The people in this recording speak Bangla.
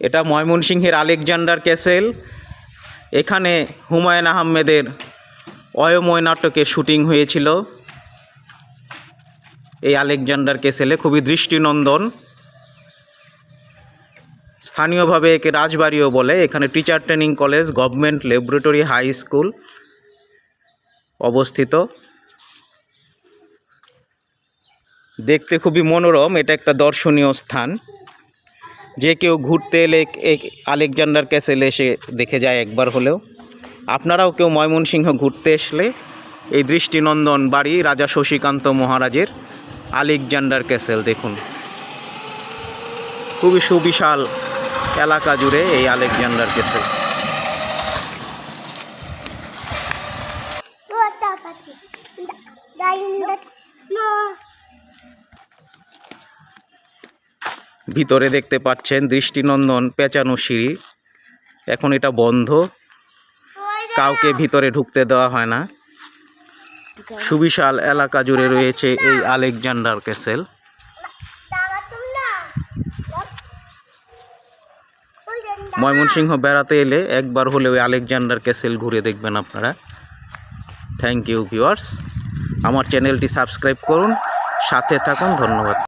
এটা ময়মনসিংহের আলেকজান্ডার ক্যাসেল। এখানে হুমায়ুন আহমেদের অয়ময় নাটকের শুটিং হয়েছিল। এই আলেকজান্ডার ক্যাসেলে খুবই দৃষ্টিনন্দন। স্থানীয়ভাবে একে রাজবাড়িও বলে। এখানে teacher training college, government laboratory, high school অবস্থিত। দেখতে খুবই মনোরম। এটা একটা দর্শনীয় স্থান। যে কেউ ঘুরতে এলে আলেকজান্ডার ক্যাসেলে এসে দেখে যায় একবার হলেও। আপনারাও কেউ ময়মনসিংহ ঘুরতে আসলে এই দৃষ্টিনন্দন বাড়ি রাজা শশীকান্ত মহারাজের আলেকজান্ডার ক্যাসেল দেখুন। খুবই সুবিশাল এলাকা জুড়ে এই আলেকজান্ডার ক্যাসেল. ভিতরে দেখতে পাচ্ছেন দৃষ্টিনন্দন পেঁচানো সিঁড়ি। এখন এটা বন্ধ। কাউকে ভিতরে ঢুকতে দেওয়া হয় না। সুবিশাল এলাকা জুড়ে রয়েছে এই আলেকজান্ডার ক্যাসেল। ময়মনসিংহ বেড়াতে এলে একবার হলেও আলেকজান্ডার ক্যাসেল ঘুরে দেখবেন আপনারা। Thank you viewers. আমার চ্যানেলটি সাবস্ক্রাইব করুন। সাথে থাকুন। ধন্যবাদ।